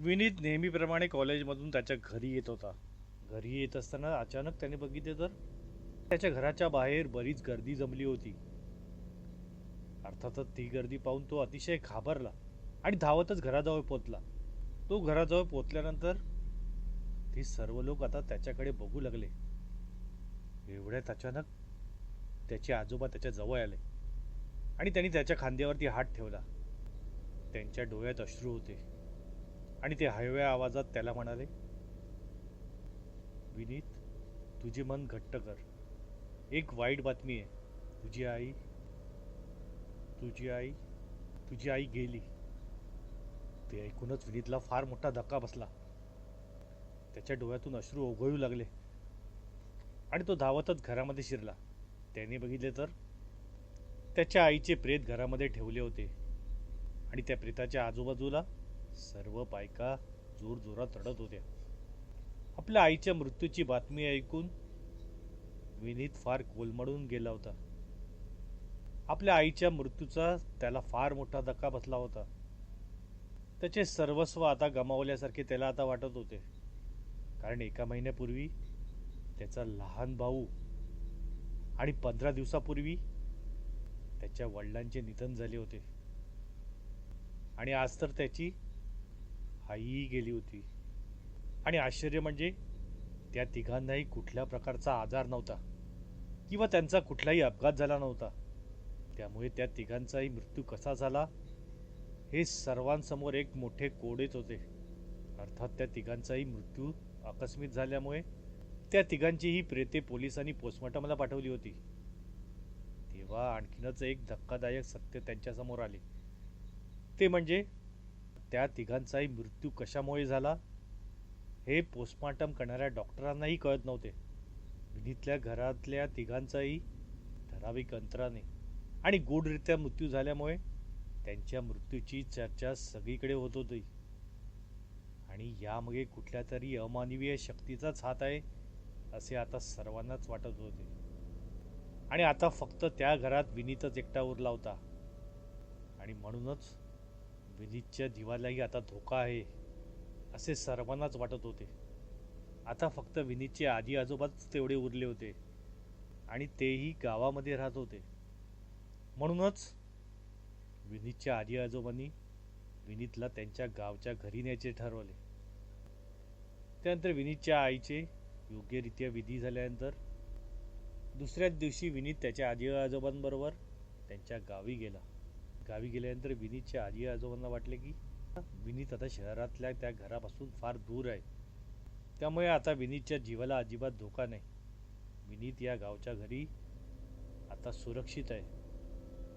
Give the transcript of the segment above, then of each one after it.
विनीत नेहमीप्रमाणे कॉलेजमधून त्याच्या घरी येत होता. घरी येत असताना अचानक त्याने बघितले तर त्याच्या घराच्या बाहेर बरीच गर्दी जमली होती. अर्थातच ती गर्दी पाहून तो अतिशय घाबरला आणि धावतच घराजवळ पोचला तो घराजवळ पोचल्यानंतर ती सर्व लोक आता त्याच्याकडे बघू लागले. एवढ्यात अचानक त्याचे आजोबा त्याच्याजवळ आले आणि त्यांनी त्याच्या खांद्यावरती हात ठेवला. त्यांच्या डोळ्यात अश्रू होते. आणि ते हळव्या आवाजात त्याला म्हणाले विनीत तुझे मन घट्ट कर. एक वाईट बातमी आहे. तुझी आई तुझी आई तुझी आई गेली. ते ऐकूनच विनीतला फार मोठा धक्का बसला. त्याच्या डोळ्यातून अश्रू ओघळू लागले आणि तो धावतच घरामध्ये शिरला. त्याने बघितले तर त्याच्या आईचे प्रेत घरामध्ये ठेवले होते आणि त्या प्रेताच्या आजूबाजूला सर्व बायका जोर जोरात रडत होत्या. आपल्या आईच्या मृत्यूची बातमी ऐकून विनीत फार कोलमडून गेला होता. आपल्या आईच्या मृत्यूचा त्याला फार मोठा धक्का बसला होता. त्याचे सर्वस्व आता गमावल्यासारखे त्याला आता वाटत होते. कारण एका महिन्यापूर्वी त्याचा लहान भाऊ आणि पंधरा दिवसापूर्वी त्याच्या वडिलांचे निधन झाले होते. आणि आज तर त्याची आईही गेली होती. आणि आश्चर्य म्हणजे त्या तिघांनाही कुठल्या प्रकारचा आजार नव्हता. किंवा त्यांचा कुठलाही अपघात झाला नव्हता. त्यामुळे त्या तिघांचाही मृत्यू कसा झाला हे सर्वांसमोर एक मोठे कोडेच होते. अर्थात त्या तिघांचाही मृत्यू आकस्मित झाल्यामुळे त्या तिघांचीही प्रेते पोलिसांनी पोस्टमॉर्टमला पाठवली होती. तेव्हा आणखीनच एक धक्कादायक सत्य त्यांच्यासमोर आले. ते म्हणजे त्या तिघांचाही मृत्यू कशामुळे झाला हे पोस्टमॉर्टम करणाऱ्या डॉक्टरांनाही कळत नव्हते. विनीतल्या घरातल्या तिघांचाही ठराविक अंतराने आणि गूढरित्या मृत्यू झाल्यामुळे त्यांच्या मृत्यूची चर्चा सगळीकडे होत होती. आणि यामागे कुठल्या तरी अमानवीय शक्तीचाच हात आहे असे आता सर्वांनाच वाटत होते. आणि आता फक्त त्या घरात विनीतच एकटा उरला होता. आणि म्हणूनच विनीतच्या जीवालाही आता धोका आहे असे सर्वांनाच वाटत होते. आता फक्त विनीतचे आजी आजोबाच तेवढे उरले होते आणि तेही गावामध्ये राहत होते. म्हणूनच विनीतच्या आजी आजोबांनी विनीतला त्यांच्या गावच्या घरी न्यायचे ठरवले. त्यानंतर विनीतच्या आईचे योग्यरित्या विधी झाल्यानंतर दुसऱ्याच दिवशी विनीत त्याच्या आजी आजोबांबरोबर त्यांच्या गावी गेला. गावी गेल्यानंतर विनीतच्या आजी आजोबांना वाटले की विनीत आता शहरातल्या त्या घरापासून फार दूर आहे. त्यामुळे आता विनीतच्या जीवाला अजिबात धोका नाही. विनीत या गावच्या घरी आता सुरक्षित आहे.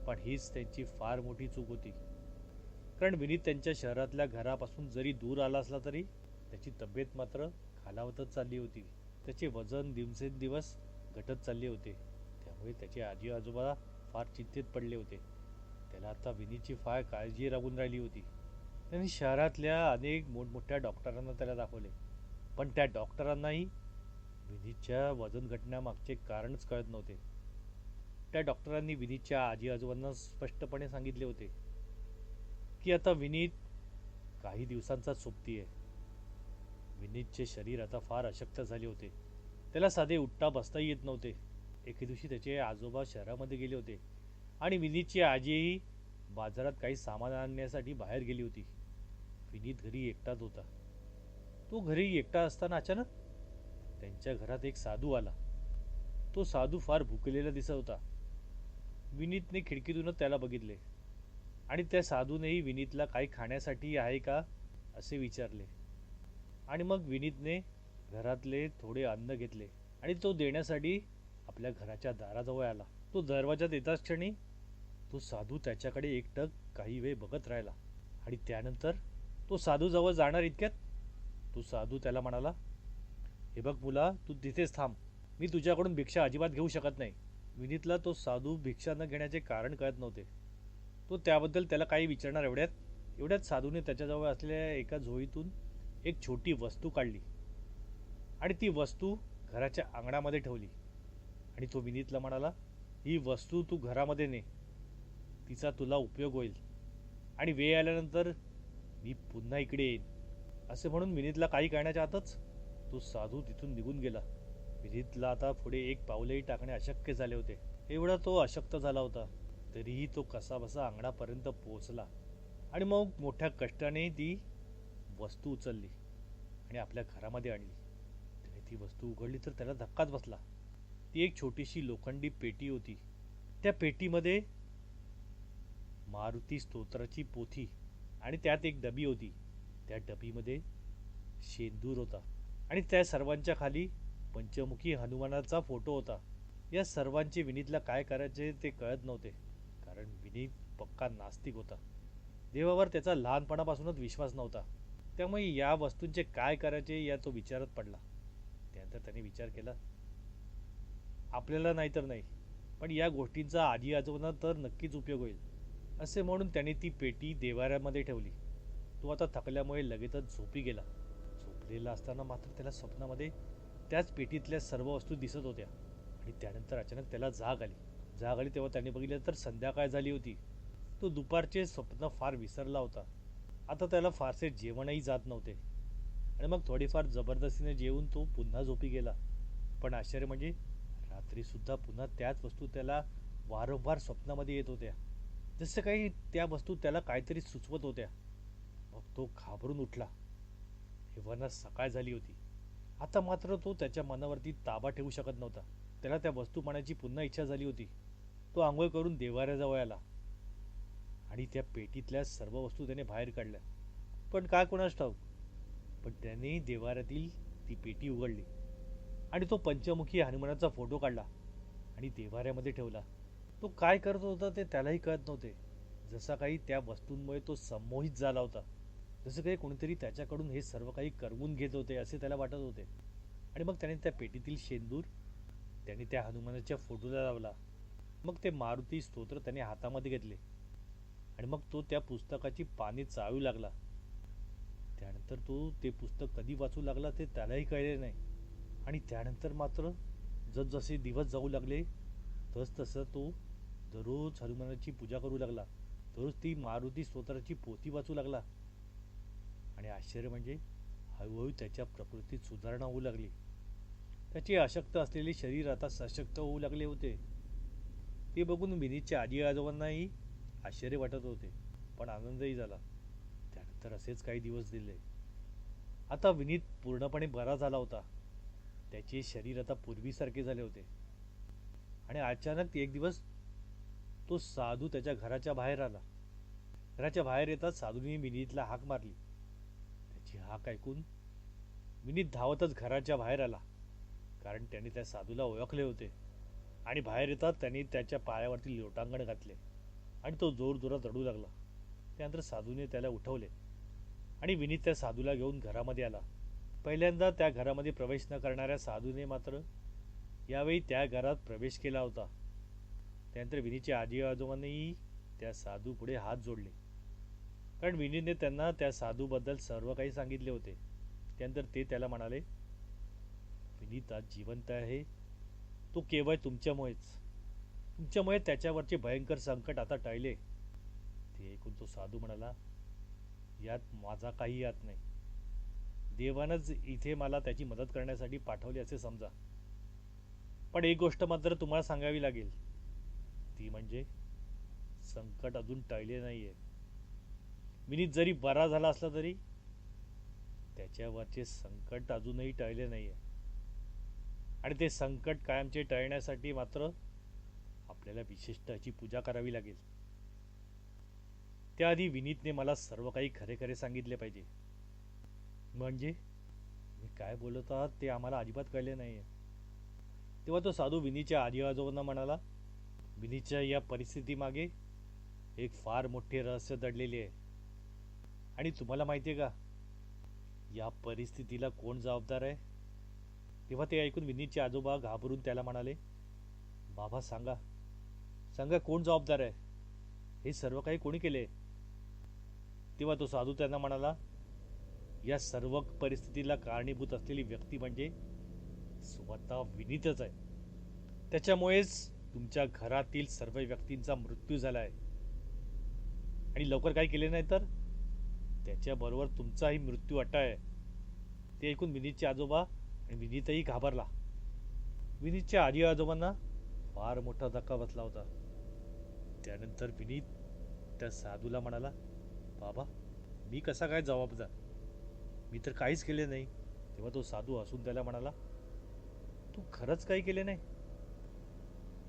पण हीच त्यांची फार मोठी चूक होती. कारण विनीत त्यांच्या शहरातल्या घरापासून जरी दूर आला असला तरी त्याची तब्येत मात्र खालावतच चालली होती. त्याचे वजन दिवसेंदिवस घटत चालले होते. त्यामुळे त्याचे आजी आजोबा फार चिंतेत पडले होते. त्याला आता विनीतची फार काळजी राबून राहिली होती. त्यांनी शहरातल्या अनेक मोठमोठ्या डॉक्टरांना त्याला दाखवले. पण त्या डॉक्टरांनाही विनीतच्या वजन घटण्यामागचे कारणच कळत नव्हते. त्या डॉक्टरांनी विनीतच्या आजी आजोबांना स्पष्टपणे सांगितले होते की आता विनीत काही दिवसांचा सोबती आहे विनीतचे शरीर आता फार अशक्त झाले होते. त्याला साधे उठता बसताही येत नव्हते. एके दिवशी त्याचे आजोबा शहरामध्ये गेले होते. आणि विनीतची आजीही बाजारात काही सामान आणण्यासाठी बाहेर गेली होती. विनीत घरी एकटाच होता. तो घरी एकटा असताना अचानक त्यांच्या घरात एक साधू आला. तो साधू फार भुकलेला दिसत होता. विनीतने खिडकीतूनच त्याला बघितले. आणि त्या साधूनेही विनीतला काही खाण्यासाठी आहे का असे विचारले. आणि मग विनीतने घरातले थोडे अन्न घेतले आणि तो देण्यासाठी आपल्या घराच्या दाराजवळ आला. तो दरवाजात येताच क्षणी? तो साधू त्याच्याकडे एकटक काही वेळ बघत राहिला. आणि त्यानंतर तो साधू जवळ जाणार इतक्यात? तो साधू त्याला म्हणाला हे बघ मुला तू तिथेच थांब. मी तुझ्याकडून भिक्षा अजिबात घेऊ शकत नाही. विनीतला तो साधू भिक्षा न घेण्याचे कारण कळत नव्हते. तो त्याबद्दल त्याला काही विचारणार एवढ्यात? एवढ्यात साधूने त्याच्याजवळ असलेल्या एका झोळीतून एक छोटी वस्तू काढली. आणि ती वस्तू घराच्या अंगणामध्ये ठेवली. आणि तो विनीतला म्हणाला ही वस्तू तू घरामध्ये ने. तिचा तुला उपयोग होईल. आणि वेळ आल्यानंतर मी पुन्हा इकडे येईन. असे म्हणून विनीतला काही करण्याच्या आतच तो साधू तिथून निघून गेला. विनीतला आता पुढे एक पाऊलही टाकणे अशक्य झाले होते. एवढा तो अशक्त झाला होता तरीही तो कसाबसा अंगणापर्यंत पोहोचला. आणि मग मोठ्या कष्टाने ती वस्तू उचलली आणि आपल्या घरामध्ये आणली. त्याने ती वस्तू उघडली तर त्याला धक्काच बसला. ती एक छोटीशी लोखंडी पेटी होती. त्या पेटीमध्ये मारुती स्तोत्राची पोथी आणि त्यात एक डबी होती. त्या डबीमध्ये शेंदूर होता आणि त्या सर्वांच्या खाली पंचमुखी हनुमानाचा फोटो होता. या सर्वांचे विनीतला काय करायचे ते कळत नव्हते कारण विनीत पक्का नास्तिक होता. देवावर त्याचा लहानपणापासूनच विश्वास नव्हता. त्यामुळे या वस्तूंचे काय करायचे या तो विचारत पडला. त्यानंतर त्याने विचार केला आपल्याला नाही तर नाही. पण या गोष्टींचा आजी आजोबांना तर नक्कीच उपयोग होईल. असे म्हणून त्याने ती पेटी देवाऱ्यामध्ये ठेवली. तो आता थकल्यामुळे लगेचच झोपी गेला. झोपलेला असताना मात्र त्याला स्वप्नामध्ये त्याच पेटीतल्या सर्व वस्तू दिसत होत्या. आणि त्यानंतर अचानक त्याला जाग आली. जाग आली तेव्हा त्याने बघितलं तर संध्याकाळ झाली होती. तो दुपारचे स्वप्न फार विसरला होता. आता त्याला फारसे जेवणही जात नव्हते. आणि मग थोडीफार जबरदस्तीने जेवून तो पुन्हा झोपी गेला. पण आश्चर्य म्हणजे रात्रीसुद्धा पुन्हा त्याच वस्तू त्याला वारंवार स्वप्नामध्ये येत होत्या. जसं काही त्या वस्तू त्याला काहीतरी सुचवत होत्या. मग तो घाबरून उठला. हेवाना सकाळ झाली होती. आता मात्र तो त्याच्या मनावरती ताबा ठेवू शकत नव्हता. त्याला त्या वस्तू पाण्याची पुन्हा इच्छा झाली होती. तो आंघोळ करून देवाऱ्याजवळ आला. आणि त्या पेटीतल्या सर्व वस्तू त्याने बाहेर काढल्या. पण काय कोणास ठाऊक. पण त्याने देवाऱ्यातील ती पेटी उघडली. आणि तो पंचमुखी हनुमानाचा फोटो काढला आणि देवाऱ्यामध्ये ठेवला. तो काय करत होता ते त्यालाही कळत नव्हते. जसा काही त्या वस्तूंमुळे तो संमोहित झाला होता जसं काही कोणीतरी त्याच्याकडून हे सर्व काही करवून घेत होते असे त्याला वाटत होते. आणि मग त्याने त्या पेटीतील शेंदूर त्याने त्या हनुमानाच्या फोटोला लावला. मग ते मारुती स्तोत्र त्याने हातामध्ये घेतले. आणि मग तो त्या पुस्तकाची पाने चाळू लागला. त्यानंतर तो ते पुस्तक कधी वाचू लागला ते त्यालाही कळले नाही. आणि त्यानंतर मात्र जसजसे दिवस जाऊ लागले तसतसं तो दररोज हनुमानाची पूजा करू लागला. दररोज ती मारुती स्तोत्राची पोथी वाचू लागला. आणि आश्चर्य म्हणजे हळूहळू त्याच्या प्रकृतीत सुधारणा होऊ लागली. त्याचे अशक्त असलेले शरीर आता सशक्त होऊ लागले होते. ते बघून विनीतच्या आजी आजोबांनाही आश्चर्य वाटत होते पण आनंदही झाला. त्यानंतर असेच काही दिवस दिले. आता विनीत पूर्णपणे बरा झाला होता. त्याचे शरीर आता पूर्वीसारखे झाले होते. आणि अचानक एक दिवस तो साधू त्याच्या घराच्या बाहेर आला. घराच्या बाहेर येताच साधूने विनीतला हाक मारली. त्याची हाक ऐकून विनीत धावतच घराच्या बाहेर आला. कारण त्याने त्या साधूला ओळखले होते. आणि बाहेर येतात त्यांनी त्याच्या पायावरती लोटांगण घातले. आणि तो जोर जोरात रडू लागला. त्यानंतर साधूने त्याला उठवले. आणि विनीत त्या साधूला घेऊन घरामध्ये आला. पहिल्यांदा त्या घरामध्ये प्रवेश न करणाऱ्या साधूने मात्र यावेळी त्या घरात प्रवेश केला होता. त्यानंतर विनीच्या आजी आजोबांनीही त्या साधू पुढे हात जोडले. कारण विनीने त्यांना त्या साधूबद्दल सर्व काही सांगितले होते. त्यानंतर ते त्याला म्हणाले विनीत आज जिवंत आहे. तो केवळ तुमच्यामुळेच. तुमच्यामुळे त्याच्यावरचे भयंकर संकट आता टळले. ते ऐकून तो साधू म्हणाला यात माझा काही यात नाही. देवानंच इथे मला त्याची मदत करण्यासाठी पाठवली असे समजा. पण एक गोष्ट मात्र तुम्हाला सांगावी लागेल. ती म्हणजे संकट अजून टळले नाही आहे विनीत जरी बरा झाला असला तरी त्याच्यावरचे संकट अजूनही टळले नाही आहे आणि ते संकट कायमचे टळण्यासाठी मात्र आपल्याला विशिष्ट अशी पूजा करावी लागेल. त्याआधी विनीतने मला सर्व काही खरे खरे सांगितले पाहिजे. म्हणजे? मी काय बोलत आहात ते आम्हाला अजिबात कळले नाही आहे तेव्हा तो साधू विनीच्या आजी आजोबांना म्हणाला विनीच्या या परिस्थितीमागे एक फार मोठे रहस्य दडलेले आहे. आणि तुम्हाला माहिती आहे का या परिस्थितीला कोण जबाबदार आहे? तेव्हा ते ऐकून विनीतचे आजोबा घाबरून त्याला म्हणाले बाबा सांगा. सांगा कोण जबाबदार आहे? हे सर्व काही कोणी केले तेव्हा तो साधू त्यांना म्हणाला या सर्व परिस्थितीला कारणीभूत असलेली व्यक्ती म्हणजे स्वतः विनीतच आहे. त्याच्यामुळेच तुमच्या घरातील सर्व व्यक्तींचा मृत्यू झाला आहे आणि लवकर काही केले नाही तर? त्याच्याबरोबर तुमचाही मृत्यू अटा आहे ते ऐकून विनीतचे आजोबा आणि विनीतही घाबरला. विनीतच्या आजी आजोबांना फार मोठा धक्का बसला होता. त्यानंतर विनीत त्या साधूला म्हणाला बाबा मी कसा काय जबाबदार? मी तर काहीच केले नाही. तेव्हा तो साधू हसून त्याला म्हणाला तू खरंच काही केले नाही?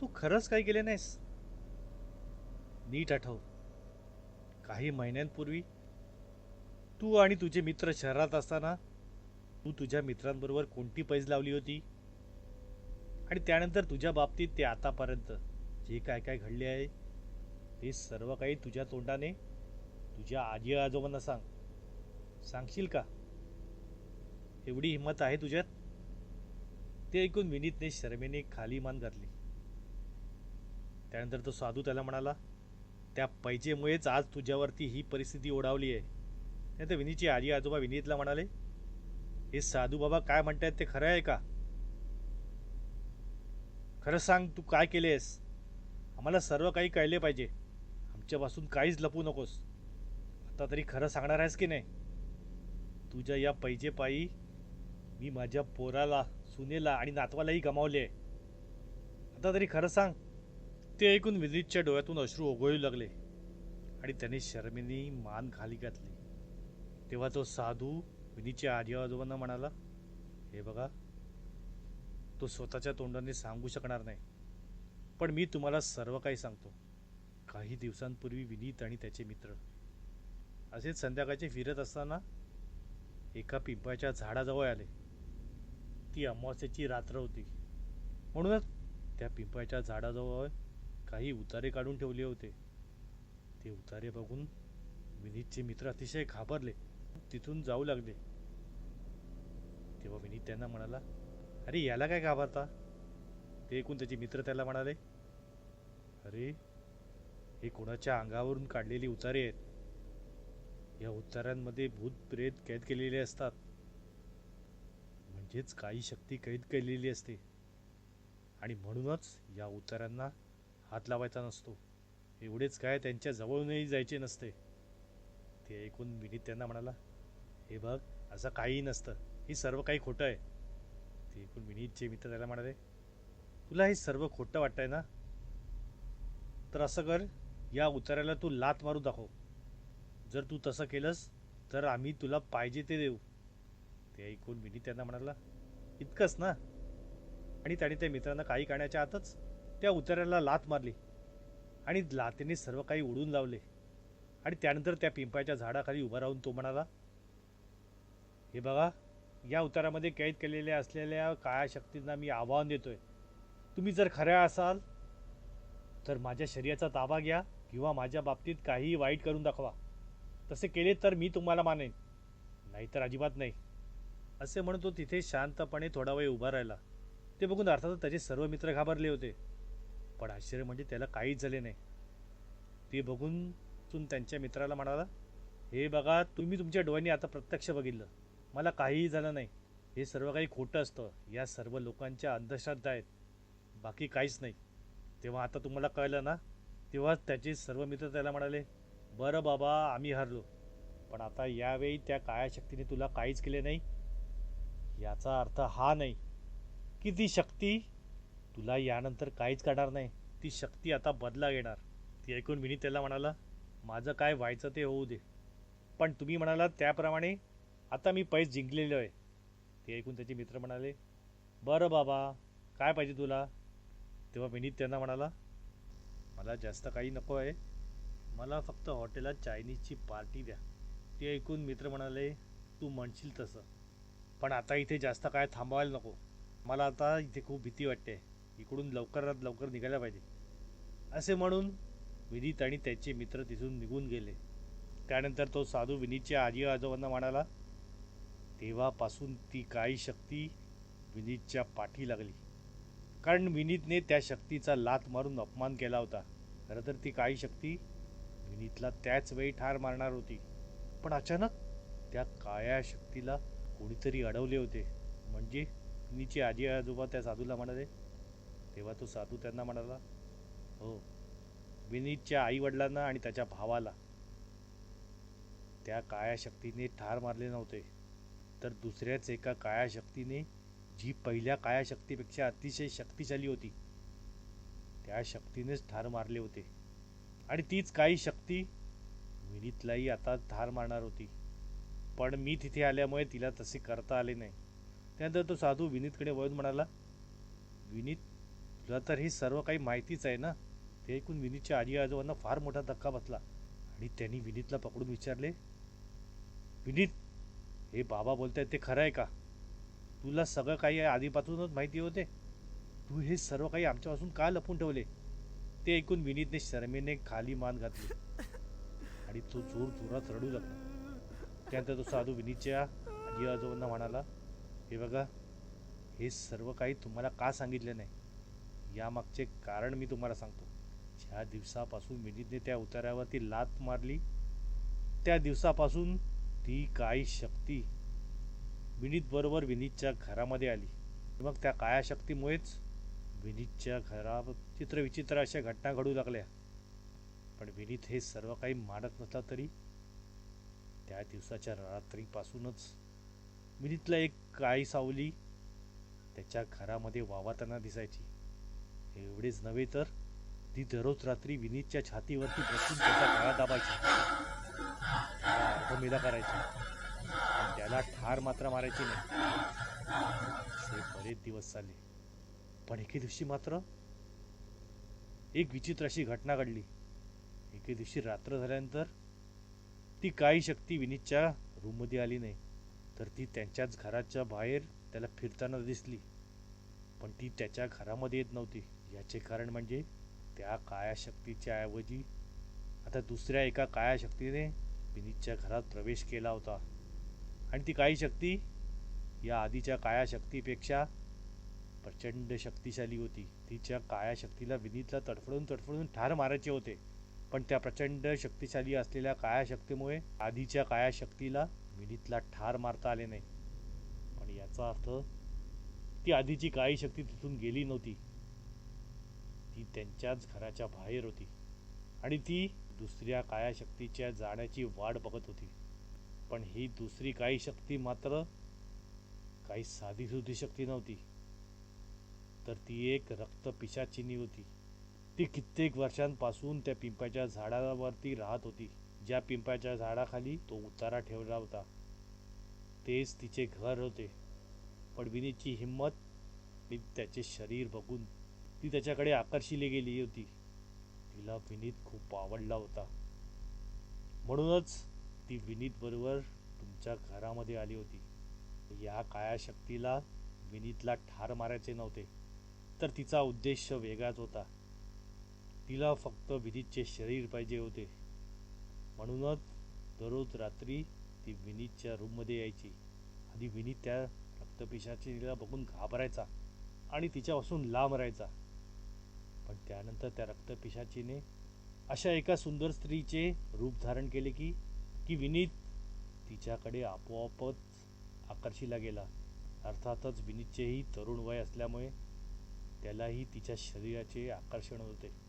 तू खरंच काही केले नाहीस? नीट आठव काही महिन्यांपूर्वी तू आणि तुझे मित्र शहरात असताना तू तुझ्या मित्रांबरोबर कोणती पैज लावली होती? आणि त्यानंतर तुझ्या बाबतीत ते आतापर्यंत जे काय काय घडले आहे ते सर्व काही तुझ्या तोंडाने तुझ्या आजी आजोबांना सांग. सांगशील का? एवढी हिंमत आहे तुझ्यात? ते ऐकून विनीतने शर्मेने खाली मान घातली. त्यानंतर तो साधू त्याला म्हणाला त्या पैजेमुळेच आज तुझ्यावरती ही परिस्थिती ओढावली आहे त्यानंतर विनीतची आजी आजोबा विनीतला म्हणाले हे साधू बाबा काय म्हणतायत ते खरं आहे का? खरं सांग तू काय केलेस? आम्हाला सर्व काही कळले पाहिजे. आमच्यापासून काहीच लपू नकोस. आता तरी खरं सांगणार आहेस की नाही? तुझ्या या पैजेपायी मी माझ्या पोराला सुनेला आणि नातवालाही गमावले. आहे आता तरी खरं सांग ते ऐकून विनीतच्या डोळ्यातून अश्रू ओघळू लागले आणि त्याने शर्मेने मान खाली घातली. तेव्हा तो साधू विनीतच्या आजी आजोबांना म्हणाला हे बघा तो स्वतःच्या तोंडाने सांगू शकणार नाही पण मी तुम्हाला सर्व काही सांगतो. काही दिवसांपूर्वी विनीत आणि त्याचे मित्र असेच संध्याकाळचे फिरत असताना एका पिंपळाच्या झाडाजवळ आले. ती अमावस्याची रात्र होती. म्हणूनच त्या पिंपळाच्या झाडाजवळ काही उतारे काढून ठेवले होते. ते उतारे बघून विनीतचे मित्र अतिशय घाबरले. तिथून जाऊ लागले. तेव्हा विनीत त्यांना म्हणाला अरे याला काय घाबरता? ते ऐकून त्याचे मित्र त्याला म्हणाले अरे हे कोणाच्या अंगावरून काढलेली उतारे आहेत. या उतारांमध्ये भूत प्रेत कैद केलेले असतात. मध्येच काही शक्ती कैद केलेली असते. आणि म्हणूनच या उतारांना हात लावायचा नसतो. एवढेच काय त्यांच्या जवळूनही जायचे नसते. ते ऐकून विनीत त्यांना म्हणाला हे बघ असं काहीही नसतं. हे सर्व काही खोटं आहे. ते ऐकून विनीतचे मित्र त्याला म्हणाले तुला हे सर्व खोटं वाटतंय ना? तर असं कर या उताराला तू लात मारू दाखव. जर तू तसं केलंस तर आम्ही तुला पाहिजे ते देऊ. ते ऐकून विनीत त्यांना म्हणाला इतकंच ना? आणि त्याने त्या मित्रांना काही काढण्याच्या आतच त्या उताराला लात मारली आणि लातेने सर्व काही उडून लावले. आणि त्यानंतर त्या पिंपळाच्या झाडाखाली उभा राहून तो म्हणाला हे बघा या उतारामध्ये कैद केलेल्या असलेल्या काळ्या शक्तींना मी आव्हान देतोय. तुम्ही जर खऱ्या असाल तर माझ्या शरीराचा ताबा घ्या किंवा माझ्या बाबतीत काहीही वाईट करून दाखवा. तसे केले तर मी तुम्हाला मानेन. नाहीतर अजिबात नाही. असे म्हणून तो तिथे शांतपणे थोडा वेळ उभा राहिला. ते बघून अर्थातच त्याचे सर्व मित्र घाबरले होते. पण आश्चर्य म्हणजे त्याला काहीच झाले नाही. ते बघून तून त्यांच्या मित्राला म्हणाला हे बघा तुम्ही तुमच्या डोळ्यांनी आता प्रत्यक्ष बघितलं. मला काहीही झालं नाही. हे सर्व काही खोटं असतं. या सर्व लोकांच्या अंधश्रद्धा आहेत. बाकी काहीच नाही. तेव्हा आता तुम्हाला कळलं ना? तेव्हाच त्याचे सर्व मित्र त्याला म्हणाले बरं बाबा आम्ही हरलो. पण आता यावेळी त्या काळ्या शक्तीने तुला काहीच केले नाही. याचा अर्थ हा नाही की ती शक्ती तुला यानंतर काहीच करणार नाही. ती शक्ती आता बदला घेणार. ती ऐकून विनीत त्याला म्हणाला माझं काय व्हायचं ते होऊ दे. पण तुम्ही म्हणाला त्याप्रमाणे आता मी पैस जिंकलेलो आहे. ते ऐकून त्याचे मित्र म्हणाले बरं बाबा काय पाहिजे तुला? तेव्हा विनीत त्यांना म्हणाला मला जास्त काही नको आहे. मला फक्त हॉटेलात चायनीजची पार्टी द्या. ते ऐकून मित्र म्हणाले तू म्हणशील तसं. पण आता इथे जास्त काय थांबवायला नको. मला आता इथे खूप भीती वाटते. इकडून लवकरात लवकर निघायला पाहिजे. असे म्हणून विनीत आणि त्याचे मित्र तिथून निघून गेले. त्यानंतर तो साधू विनीतच्या आजी आजोबांना म्हणाला तेव्हापासून ती काही शक्ती विनीतच्या पाठी लागली. कारण विनीतने त्या शक्तीचा लात मारून अपमान केला होता. खरं तर ती काही शक्ती विनीतला त्याच वेळी ठार मारणार होती. पण अचानक त्या काळ्या शक्तीला कोणीतरी अडवले होते. म्हणजे नीचे आजी आजोबा त्या साधूला म्हणाले तेव्हा तो साधू त्यांना म्हणाला हो विनीतच्या आईवडिलांना आणि त्याच्या भावाला. त्या काया शक्तीने ठार मारले नव्हते. तर दुसऱ्याच एका काया शक्तीने जी पहिल्या काया शक्तीपेक्षा अतिशय शक्तिशाली होती त्या शक्तीनेच ठार मारले होते. आणि तीच काही शक्ती विनीतलाही आता ठार मारणार होती. पण मी तिथे आल्यामुळे तिला तसे करता आले नाही. त्यानंतर तो साधू विनीतकडे वळून म्हणाला विनीत तुला तर हे सर्व काही माहितीच आहे ना? ते ऐकून विनीतच्या आजी आजोबांना फार मोठा धक्का बसला आणि त्यांनी विनीतला पकडून विचारले विनीत हे बाबा बोलतायत ते खरं आहे का? तुला सगळं काही आधीपासूनच माहिती होते? तू हे सर्व काही आमच्यापासून का लपून ठेवले? ते ऐकून विनीतने शर्मेने खाली मान घातली आणि तो जोर जोरात रडू लागला. त्यानंतर तो साधू विनीतच्या आजी आजोबांना म्हणाला हे बघा हे सर्व काही तुम्हाला का सांगितले नाही? यामागचे कारण मी तुम्हाला सांगतो. ज्या दिवसापासून विनीतने त्या उतारावरती लात मारली त्या दिवसापासून ती काही शक्ती विनीतबरोबर विनीतच्या घरामध्ये आली. मग त्या काया शक्तीमुळेच विनीतच्या घरावर चित्रविचित्र अशा घटना घडू लागल्या. पण विनीत हे सर्व काही मानत नसला तरी त्या दिवसाच्या रात्रीपासूनच विनीतला एक काळी सावली त्याच्या घरामध्ये वावताना दिसायची. एवढेच नव्हे तर ती दररोज रात्री विनीतच्या छातीवरती बसून त्याचा गळा दाबायची. मेदा करायची. पण त्याला ठार मात्र मारायची नाही. असे बरेच दिवस चालले. पण एके दिवशी मात्र एक विचित्र अशी घटना घडली. एके दिवशी रात्र झाल्यानंतर ती काही शक्ती विनीतच्या रूममध्ये आली नाही. तर ती त्यांच्याच घराच्या बाहेर त्याला फिरताना दिसली. पण ती त्याच्या घरामध्ये येत नव्हती. याचे कारण म्हणजे त्या काया शक्तीच्या ऐवजी आता दुसऱ्या एका काया शक्तीने विनीतच्या घरात प्रवेश केला होता. आणि ती काही शक्ती या आधीच्या काया शक्तीपेक्षा प्रचंड शक्तिशाली होती. तिच्या काया शक्तीला विनीतला तडफडून तडफडून ठार मारायचे होते. पण त्या प्रचंड शक्तिशाली असलेल्या कायाशक्तीमुळे आधीच्या कायाशक्तीला विनीतला ठार मारता आले नाही. पण याचा अर्थ ती आधीची काळी शक्ती तिथून गेली नव्हती. ती त्यांच्याच घराच्या बाहेर होती. आणि ती दुसऱ्या कायाशक्तीच्या जाण्याची वाट बघत होती. पण ही दुसरी काही शक्ती मात्र काही साधी सुधी शक्ती नव्हती. तर ती एक रक्त पिशाचिनी होती. ती कित्येक वर्षांपासून त्या पिंपाच्या झाडावरती राहत होती. ज्या पिंपाच्या झाडाखाली तो उतारा ठेवला होता. तेच तिचे घर होते. पण विनीतची हिंमत आणि त्याचे शरीर बघून ती त्याच्याकडे आकर्षिली गेली होती. तिला विनीत खूप आवडला होता. म्हणूनच ती विनीत बरोबर तुमच्या घरामध्ये आली होती. या काळ्या शक्तीला विनीतला ठार मारायचे नव्हते. तर तिचा उद्देश वेगळाच होता. तिला फक्त विनीतचे शरीर पाहिजे होते. म्हणूनच दररोज रात्री ती विनीतच्या रूममध्ये यायची. आणि विनीत त्या रक्तपिशाची तिला बघून घाबरायचा आणि तिच्यापासून लांब राहायचा. पण त्यानंतर त्या रक्तपिशाचीने अशा एका सुंदर स्त्रीचे रूप धारण केले की की विनीत तिच्याकडे आपोआपच आकर्षिला गेला. अर्थातच विनीतचेही तरुण वय असल्यामुळे त्यालाही तिच्या शरीराचे आकर्षण होते.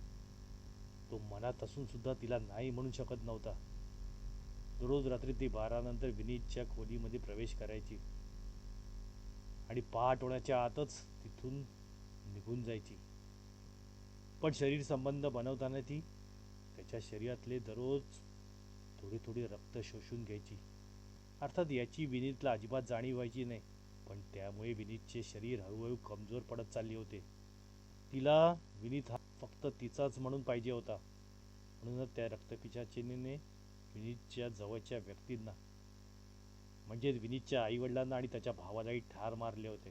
तो मनात असून सुद्धा तिला नाही म्हणू शकत नव्हता. दररोज रात्री ती बारानंतर विनीतच्या खोलीमध्ये प्रवेश करायची. आणि पहाट होण्याच्या आतच तिथून निघून जायची. पण शरीर संबंध बनवताना ती त्याच्या शरीरातले दररोज थोडी थोडे रक्त शोषून घ्यायची. अर्थात याची विनीतला अजिबात जाणीव व्हायची नाही. पण त्यामुळे विनीतचे शरीर हळूहळू कमजोर पडत चालले होते. तिला विनीत हा फक्त तिचाच म्हणून पाहिजे होता. म्हणूनच त्या रक्तपिशाचिनीने विनीतच्या जवळच्या व्यक्तींना म्हणजेच विनीतच्या आईवडिलांना आणि त्याच्या भावालाही ठार मारले होते.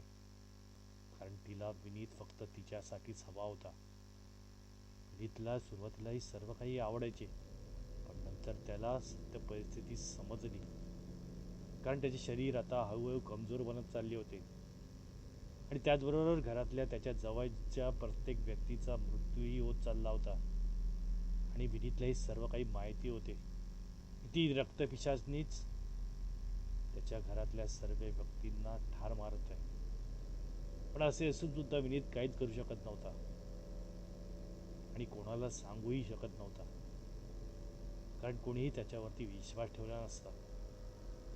कारण तिला विनीत फक्त तिच्यासाठीच हवा होता. विनीतला सुरुवातीलाही सर्व काही आवडायचे पण नंतर त्याला सत्य परिस्थिती समजली. कारण त्याचे शरीर आता हळूहळू कमजोर बनत चालले होते. आणि त्याचबरोबर घरातल्या त्याच्या जवळच्या प्रत्येक व्यक्तीचा मृत्यूही होत चालला होता. आणि विनीतला सर्व काही माहिती होते. ती रक्तपिशाचनीच त्याच्या घरातल्या सर्व व्यक्तींना ठार मारत आहे. पण असे असून सुद्धा विनीत काहीच करू शकत नव्हता. आणि कोणाला सांगूही शकत नव्हता. कारण कोणीही त्याच्यावरती विश्वास ठेवला नसता.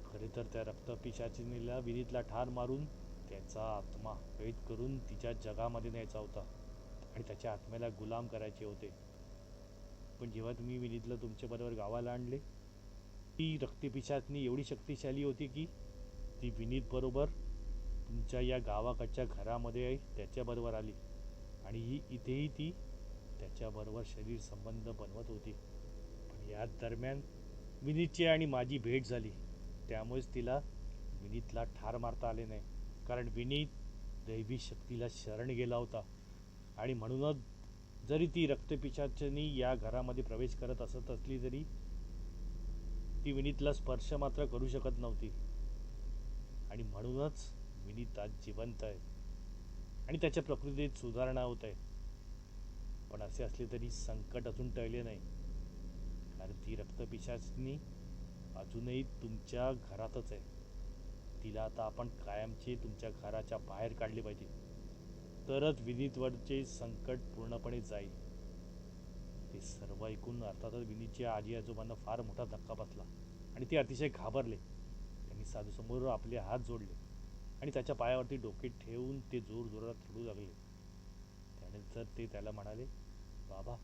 खरे तर त्या रक्तपिशाचिनीला विनीतला ठार मारून त्याचा आत्मा कैद करून तिच्या जगामध्ये न्यायचा होता आणि त्याच्या आत्म्याला गुलाम करायचे होते. पण जेव्हा तुम्ही विनीतला तुमच्याबरोबर गावाला आणले ती रक्तपिशातनी एवढी शक्तिशाली होती की ती विनीत बरोबर तुमच्या या गावाकडच्या घरामध्ये त्याच्याबरोबर आली. आणि ही इथेही ती त्याच्याबरोबर शरीर संबंध बनवत होती. पण याच दरम्यान विनीतची आणि माझी भेट झाली. त्यामुळेच तिला विनीतला ठार मारता आले नाही. कारण विनीत दैवी शक्तीला शरण गेला होता. आणि म्हणूनच जरी ती रक्तपिशाचनी या घरामध्ये प्रवेश करत असत असली तरी ती विनीतला स्पर्श मात्र करू शकत नव्हती. आणि म्हणूनच विनीत आज जिवंत आहे. आणि त्याच्या प्रकृतीत सुधारणा होत आहे. पण असे असले तरी संकट अजून टळले नाही. कारण ती रक्तपिशाचनी अजूनही तुमच्या घरातच आहे. तिला आता आपण कायमचे तुमच्या घराच्या बाहेर काढले पाहिजे. तरच विनीतवरचे संकट पूर्णपणे जाईल. ते सर्व ऐकून अर्थातच विनीतच्या आजी आजोबांना फार मोठा धक्का बसला आणि ते अतिशय घाबरले. त्यांनी साधूसमोर आपले हात जोडले आणि त्याच्या पायावरती डोके ठेवून ते जोर जोरात रडू लागले. त्यानंतर ते त्याला म्हणाले बाबा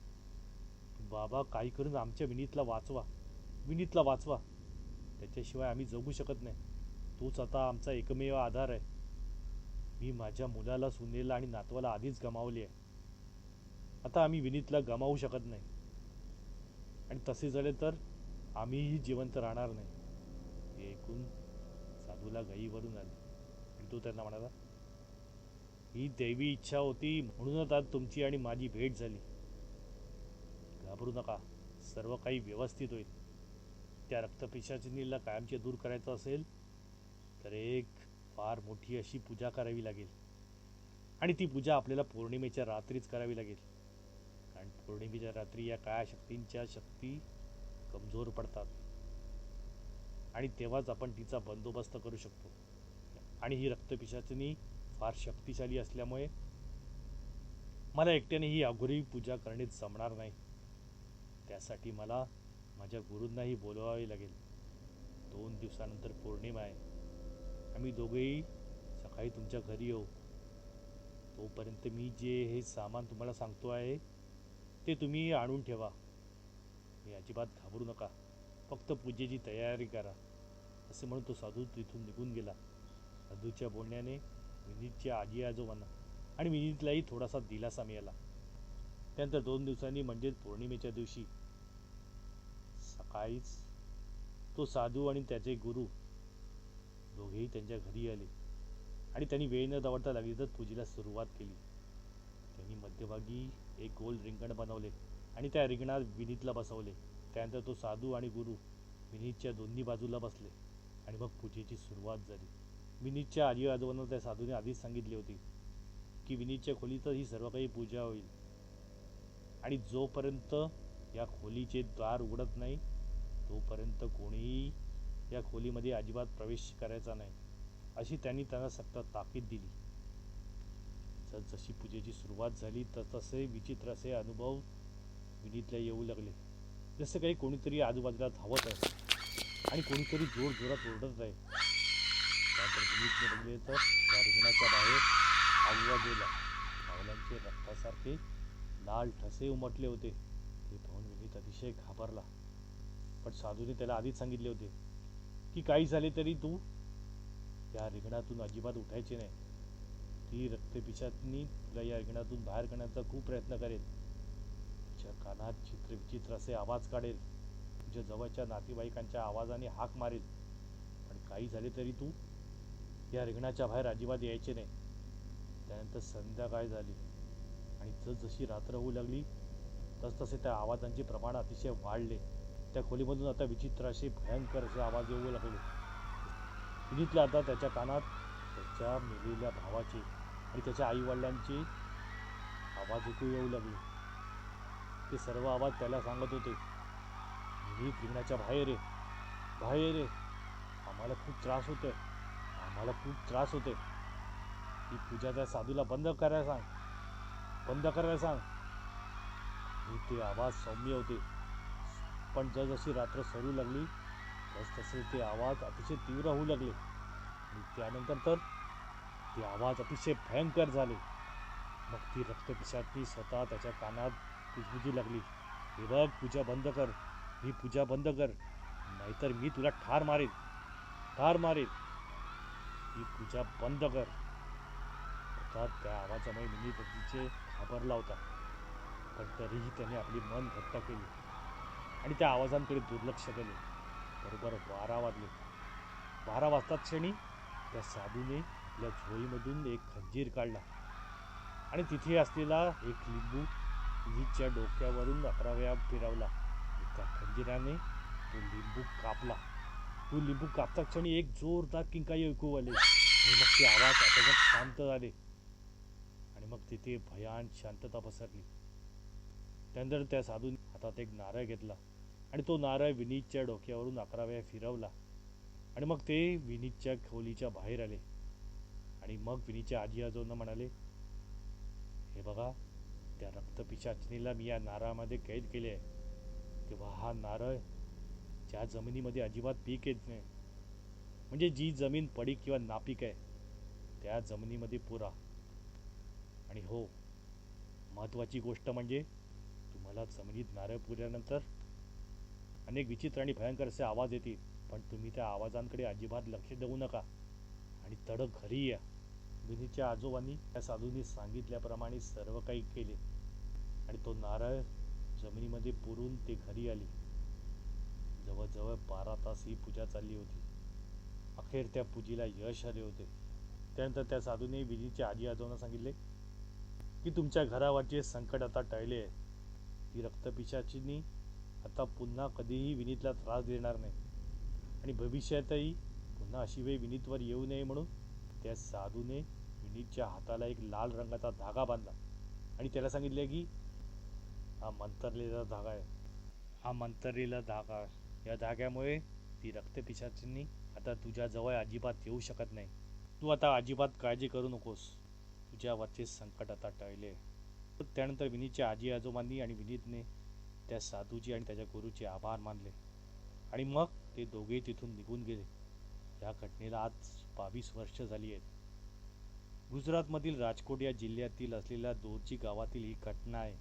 बाबा काही करून आमच्या विनीतला वाचवा विनीतला वाचवा. त्याच्याशिवाय आम्ही जगू शकत नाही. तोच आता आमचा एकमेव आधार आहे. मी माझ्या मुलाला सुनेला आणि नातवाला आधीच गमावली आहे. आता आम्ही विनीतला गमावू शकत नाही. आणि तसे झाले तर आम्हीही जिवंत राहणार नाही. हे ऐकून साधूला गाईवरून आली. आणि तो त्यांना म्हणाला ही दैवी इच्छा होती म्हणूनच आज तुमची आणि माझी भेट झाली. घाबरू नका सर्व काही व्यवस्थित होईल. त्या रक्तपिशाचिनीला कायमचे दूर करायचं असेल तर एक फार मोठी अशी पूजा करावी लागेल. आणि ती पूजा आपल्याला पौर्णिमेच्या रात्रीच करावी लागेल. कारण पौर्णिमेच्या रात्री या काळ्या शक्तींच्या शक्ती कमजोर पडतात. आणि तेव्हाच आपण तिचा बंदोबस्त करू शकतो. आणि ही रक्तपिशाचनी फार शक्तिशाली असल्यामुळे मला एकट्याने ही अघोरी पूजा करणे जमणार नाही. त्यासाठी मला माझ्या गुरूंनाही बोलवावे लागेल. दोन दिवसानंतर पौर्णिमा आहे. आम्ही दोघेही सकाळी तुमच्या घरी येऊ. तोपर्यंत मी जे हे सामान तुम्हाला सांगतो आहे ते तुम्ही आणून ठेवा. मी अजिबात घाबरू नका. फक्त पूजेची तयारी करा. असे म्हणून तो साधू तिथून निघून गेला. साधूच्या बोलण्याने विनीतच्या आजी आजोबांना आणि विनीतलाही थोडासा दिलासा मिळाला. त्यानंतर दोन दिवसांनी म्हणजेच पौर्णिमेच्या दिवशी सकाळीच तो साधू आणि त्याचे गुरु दोघेही त्यांच्या घरी आले. आणि त्यांनी वेळ न दवडता लागलीतच पूजेला सुरुवात केली. त्यांनी मध्यभागी एक गोल रिंगण बनवले आणि त्या रिंगणात विनीतला बसवले. त्यानंतर तो साधू आणि गुरु विनीतच्या दोन्ही बाजूला बसले आणि मग पूजेची सुरुवात झाली. विनीतच्या आजी आजोबांना त्या साधूने आधीच सांगितली होती की विनीतच्या खोलीतच ही सर्व काही पूजा होईल. आणि जोपर्यंत या खोलीचे द्वार उघडत नाही तोपर्यंत कोणीही या खोलीमध्ये अजिबात प्रवेश करायचा नाही अशी त्यांनी त्यांना सक्त ताकीद दिली. जशी पूजेची सुरुवात झाली तर तसे विचित्र असे अनुभव विनीतला येऊ लागले. जसं काही कोणीतरी आजूबाजूला धावत आहे आणि कोणीतरी जोर जोरात ओरडत आहे. त्यानंतर विनीतने बघले तर त्या रुग्णाच्या बाहेर आजूबा गेला. पावलांचे रक्तासारखे लाल ठसे उमटले होते. ते पाहून विनीत अतिशय घाबरला. पण साधूने त्याला आधीच सांगितले होते की काही झाले तरी तू या रिंगणातून अजिबात उठायचे नाही. ती रक्तपिशातनी तुला या रिंगणातून बाहेर काढण्याचा खूप प्रयत्न करेल. तुझ्या कानात चित्र विचित्र असे आवाज काढेल. तुझ्या जवळच्या नातेवाईकांच्या आवाजाने हाक मारेल. पण काही झाले तरी तू या रिंगणाच्या बाहेर अजिबात यायचे नाही. त्यानंतर संध्याकाळ झाली आणि जसजशी रात्र होऊ लागली तसतसे त्या आवाजांचे प्रमाण अतिशय वाढले. त्या खोलीमधून आता विचित्र असे भयंकर असे आवाज येऊ लागले. विनीतला आता त्याच्या कानात त्याच्या मेलेल्या भावाचे आणि त्याच्या आईवडिलांचे आवाज ऐकू येऊ लागले. ते सर्व आवाज त्याला सांगत होते विनीत रिंगणाच्या बाहेर आहे. बाहेर आहे. आम्हाला खूप त्रास होतोय. आम्हाला खूप त्रास होते ही पूजा त्या साधूला बंद करायला सांग. बंद करायला सांग. ते आवाज सौम्य होते. पण जसजशी रात्र सरू लागली. तसतसे ते आवाज अतिशय तीव्र होऊ लागले. आणि त्यानंतर तर ते आवाज अतिशय भयंकर झाले. मग ती रक्तपिशाची स्वतः त्याच्या कानात कुजबुजू लागली. हे बघ पूजा बंद कर. ही पूजा बंद कर. नाहीतर मी तुला ठार मारेन. ठार मारेन. ही पूजा बंद कर. अर्थात त्या आवाजामुळे मिनी अतिशय घाबरला होता. पण तरीही त्याने आपली मन घट्ट केली. आणि त्या आवाजांकडे दुर्लक्ष केले. बरोबर बारा वाजले. बारा वाजता क्षणी त्या साधूने आपल्या झोळीमधून एक खंजीर काढला. आणि तिथे असलेला एक लिंबू विनीतच्या डोक्यावरून अकरा वेळा फिरवला. त्या खंजिराने तो लिंबू कापला. तो लिंबू कापता क्षणी एक जोरदार किंकाई ऐकू आले. आणि मग ते आवाज अचानक शांत झाले. आणि मग तिथे भयान शांतता पसरली. त्यानंतर त्या साधून हातात एक नारळ घेतला. आणि तो नारळ विनीतच्या डोक्यावरून अकरा वेळा फिरवला. आणि मग ते विनीतच्या खोलीच्या बाहेर आले. आणि मग विनीतच्या आजी आजोबांना म्हणाले हे बघा त्या रक्तपिशाचनीला मी या नारळामध्ये कैद केले आहे. तेव्हा हा नारळ ज्या जमिनीमध्ये अजिबात पीक येत नाही म्हणजे जी जमीन पडीक किंवा नापीक आहे त्या जमिनीमध्ये पुरा. आणि हो महत्त्वाची गोष्ट म्हणजे तुम्हाला जमिनीत नारळ पुरल्यानंतर अनेक विचित्र आणि भयंकर असे आवाज येतील पण तुम्ही त्या आवाजांकडे अजिबात लक्ष देऊ नका. आणि तडक घरी या. विनीच्या आजोबांनी त्या साधूंनी सांगितल्याप्रमाणे सर्व काही केले. आणि तो नारळ जमिनीमध्ये पुरून ते घरी आली. जवळजवळ बारा तास ही पूजा चालली होती. अखेर त्या पूजेला यश आले होते. त्यानंतर त्या साधूने विनीच्या आजी आजोबांना सांगितले की तुमच्या घरावरचे संकट आता टळले आहे. ती रक्तपिशाचीनी आता पुन्हा कधीही विनीतला त्रास देणार नाही. आणि भविष्यातही पुन्हा अशी वेळ विनीतवर येऊ नये म्हणून त्या साधूने विनीतच्या हाताला एक लाल रंगाचा धागा बांधला आणि त्याला सांगितले की हा मंतरलेला धागा आहे. हा मंतरलेला धागा या धाग्यामुळे ती रक्तपिशाचींनी आता तुझ्याजवळ अजिबात येऊ शकत नाही. तू आता अजिबात काळजी करू नकोस. तुझ्यावरचे संकट आता टळले. त्यानंतर विनीतच्या आजी आजोबांनी आणि विनीतने त्या साधूची आणि त्याच्या गुरुचे आभार मानले. आणि मग ते दोघे तिथून निघून गेले. या घटनेला आज बावीस वर्ष झाली आहेत. गुजरातमधील राजकोट या जिल्ह्यातील असलेल्या दोरची गावातील ही घटना आहे.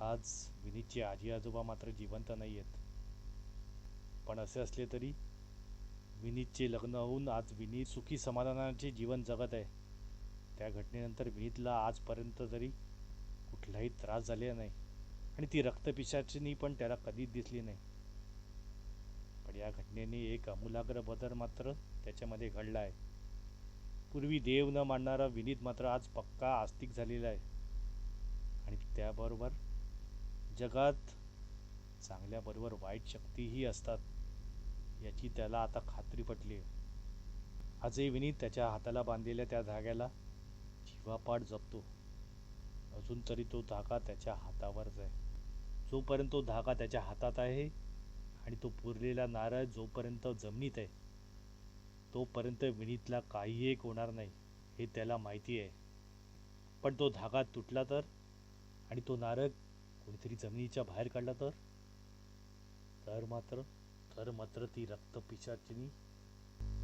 आज विनीतचे आजी आजोबा मात्र जिवंत नाही आहेत. पण असे असले तरी विनीतचे लग्न होऊन आज विनीत सुखी समाधानाचे जीवन जगत आहे. त्या घटनेनंतर विनीतला आजपर्यंत तरी कुठलाही त्रास झालेला नाही. आणि ती रक्तपिशाचिनी पण त्याला कधीच दिसली नाही. पण या घटनेने एक आमूलाग्र बदल मात्र त्याच्यामध्ये घडला आहे पूर्वी देव न मानणारा विनीत मात्र आज पक्का आस्तिक झालेला आहे. आणि त्याबरोबर जगात चांगल्याबरोबर वाईट शक्तीही असतात याची त्याला आता खात्री पटली आहे आजही विनीत त्याच्या हाताला बांधलेल्या त्या धाग्याला जीवापाड जपतो. अजून तरी तो धागा त्याच्या हातावरच आहे. जोपर्यंत तो धागा त्याच्या हातात आहे आणि तो पुरलेला नारळ जोपर्यंत जमिनीत आहे तोपर्यंत विनीतला काही एक होणार नाही हे त्याला माहिती आहे. पण तो धागा तुटला तर? आणि तो नारळ कोणीतरी जमिनीच्या बाहेर काढला तर? तर मात्र तर मात्र ती रक्तपिशाचिनी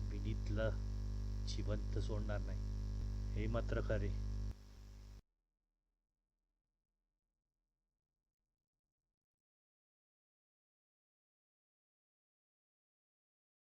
विनीतला जिवंत सोडणार नाही. हे मात्र खरे.